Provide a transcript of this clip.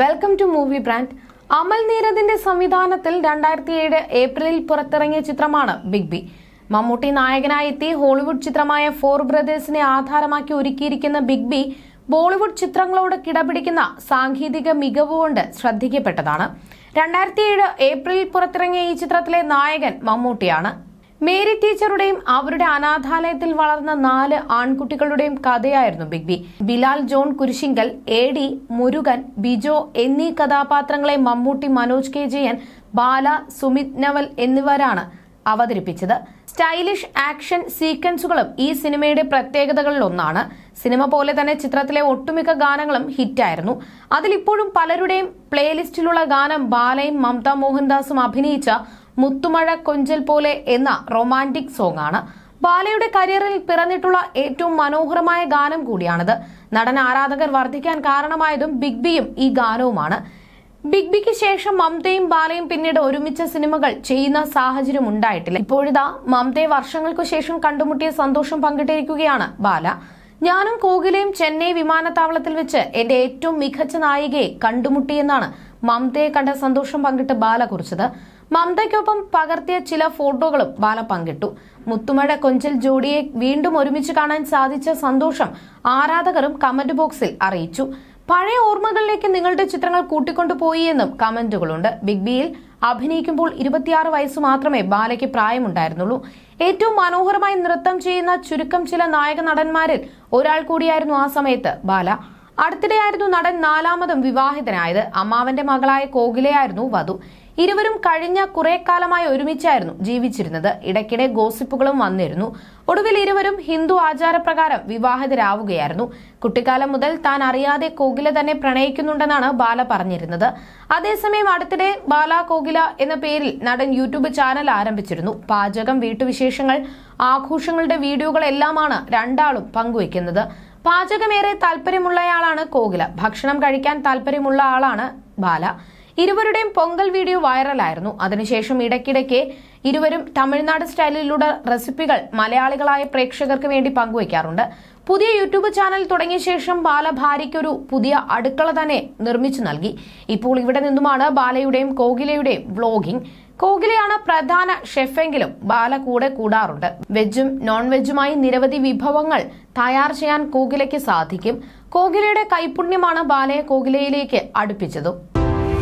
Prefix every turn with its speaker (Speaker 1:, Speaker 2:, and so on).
Speaker 1: Welcome to movie brand Amal നീരദിന്റെ സംവിധാനത്തിൽ രണ്ടായിരത്തി ഏഴ് ഏപ്രിലിൽ പുറത്തിറങ്ങിയ ചിത്രമാണ് ബിഗ് ബി മമ്മൂട്ടി നായകനായി എത്തി ഹോളിവുഡ് ചിത്രമായ ഫോർ ബ്രദേഴ്സിനെ ആധാരമാക്കി ഒരുക്കിയിരിക്കുന്ന ബിഗ് ബി ബോളിവുഡ് ചിത്രങ്ങളോട് കിടപിടിക്കുന്ന സാങ്കേതിക മികവുകൊണ്ട് ശ്രദ്ധിക്കപ്പെട്ടതാണ്. രണ്ടായിരത്തി ഏഴ് ഏപ്രിലിൽ പുറത്തിറങ്ങിയ ഈ ചിത്രത്തിലെ നായകൻ മമ്മൂട്ടിയാണ്. മേരി ടീച്ചറുടെയും അവരുടെ അനാഥാലയത്തിൽ വളർന്ന നാല് ആൺകുട്ടികളുടെയും കഥയായിരുന്നു big B. Bilal John Kurishinkal Eddie Murugan Bijo എന്നീ കഥാപാത്രങ്ങളെ മമ്മൂട്ടി മനോജ് കെ ജയൻ ബാല സുമിത് നവൽ എന്നിവരാണ് അവതരിപ്പിച്ചത്. സ്റ്റൈലിഷ് ആക്ഷൻ സീക്വൻസുകളും ഈ സിനിമയുടെ പ്രത്യേകതകളിൽ ഒന്നാണ് സിനിമ പോലെ തന്നെ ചിത്രത്തിലെ ഒട്ടുമിക്ക ഗാനങ്ങളും ഹിറ്റായിരുന്നു. അതിലിപ്പോഴും പലരുടെയും പ്ലേലിസ്റ്റിലുള്ള ഗാനം ബാലയും മമത മോഹൻദാസും അഭിനയിച്ച മുത്തുമഴ കൊഞ്ചൽ പോലെ എന്ന റൊമാന്റിക് സോങ് ആണ് ബാലയുടെ കരിയറിൽ പിറന്നിട്ടുള്ള ഏറ്റവും മനോഹരമായ ഗാനം കൂടിയാണിത്. നടൻ ആരാധകർ വർദ്ധിക്കാൻ കാരണമായതും ബിഗ് ബിയും ഈ ഗാനവുമാണ്. ബിഗ് ബിക്ക് ശേഷം മമതയും ബാലയും പിന്നീട് ഒരുമിച്ച സിനിമകൾ ചെയ്യുന്ന സാഹചര്യം ഉണ്ടായിട്ടില്ല. ഇപ്പോഴിതാ മമതയെ വർഷങ്ങൾക്കു ശേഷം കണ്ടുമുട്ടിയ സന്തോഷം പങ്കിട്ടിരിക്കുകയാണ് ബാല. ഞാനും കോകിലയും ചെന്നൈ വിമാനത്താവളത്തിൽ വെച്ച് എന്റെ ഏറ്റവും മികച്ച നായികയെ കണ്ടുമുട്ടിയെന്നാണ് മമതയെ കണ്ട സന്തോഷം പങ്കിട്ട് ബാല കുറിച്ചത്. മമതയ്ക്കൊപ്പം പകർത്തിയ ചില ഫോട്ടോകളും ബാല പങ്കിട്ടു. മുത്തുമഴ കൊഞ്ചൽ ജോഡിയെ വീണ്ടും ഒരുമിച്ച് കാണാൻ സാധിച്ച സന്തോഷം ആരാധകരും കമന്റ് ബോക്സിൽ അറിയിച്ചു. പഴയ ഓർമ്മകളിലേക്ക് നിങ്ങളുടെ ചിത്രങ്ങൾ കൂട്ടിക്കൊണ്ടുപോയി എന്നും കമന്റുകളുണ്ട്. ബിഗ് ബിയിൽ അഭിനയിക്കുമ്പോൾ ഇരുപത്തിയാറ് വയസ്സ് മാത്രമേ ബാലയ്ക്ക് പ്രായമുണ്ടായിരുന്നുള്ളൂ. ഏറ്റവും മനോഹരമായി നൃത്തം ചെയ്യുന്ന ചുരുക്കം ചില നായക നടന്മാരിൽ ഒരാൾ കൂടിയായിരുന്നു ആ സമയത്ത് ബാല. അടുത്തിടെയായിരുന്നു നടൻ നാലാമതും വിവാഹിതനായത്. അമ്മാവന്റെ മകളായ കോകിലയായിരുന്നു വധു. ഇരുവരും കഴിഞ്ഞ കുറെ കാലമായി ഒരുമിച്ചായിരുന്നു ജീവിച്ചിരുന്നത്. ഇടയ്ക്കിടെ ഗോസിപ്പുകളും വന്നിരുന്നു. ഒടുവിൽ ഇരുവരും ഹിന്ദു ആചാരപ്രകാരം വിവാഹിതരാവുകയായിരുന്നു. കുട്ടിക്കാലം മുതൽ താൻ അറിയാതെ കോകില തന്നെ പ്രണയിക്കുന്നുണ്ടെന്നാണ് ബാല പറഞ്ഞിരുന്നത്. അതേസമയം അടുത്തിടെ ബാല കോകില എന്ന പേരിൽ നടൻ യൂട്യൂബ് ചാനൽ ആരംഭിച്ചിരുന്നു. പാചകം വീട്ടുവിശേഷങ്ങൾ ആഘോഷങ്ങളുടെ വീഡിയോകളെല്ലാമാണ് രണ്ടാളും പങ്കുവയ്ക്കുന്നത്. പാചകമേറെ താല്പര്യമുള്ളയാളാണ് കോകില. ഭക്ഷണം കഴിക്കാൻ താല്പര്യമുള്ള ആളാണ് ബാല. ഇരുവരുടെയും പൊങ്കൽ വീഡിയോ വൈറലായിരുന്നു. അതിനുശേഷം ഇടയ്ക്കിടയ്ക്ക് ഇരുവരും തമിഴ്നാട് സ്റ്റൈലിലുള്ള റെസിപ്പികൾ മലയാളികളായ പ്രേക്ഷകർക്ക് വേണ്ടി പങ്കുവയ്ക്കാറുണ്ട്. പുതിയ യൂട്യൂബ് ചാനൽ തുടങ്ങിയ ശേഷം ബാല ഭാര്യയ്ക്കൊരു പുതിയ അടുക്കള തന്നെ നിർമ്മിച്ചു നൽകി. ഇപ്പോൾ ഇവിടെ നിന്നുമാണ് ബാലയുടെയും കോകിലയുടെയും വ്ലോഗിംഗ് കോകിലയാണ് പ്രധാന ഷെഫെങ്കിലും ബാല കൂടെ കൂടാറുണ്ട്. വെജും നോൺ വെജുമായി നിരവധി വിഭവങ്ങൾ തയ്യാർ ചെയ്യാൻ കോകിലയ്ക്ക് സാധിക്കും. കോകിലയുടെ കൈപുണ്യമാണ് ബാലയെ കോകിലയിലേക്ക് അടുപ്പിച്ചതും.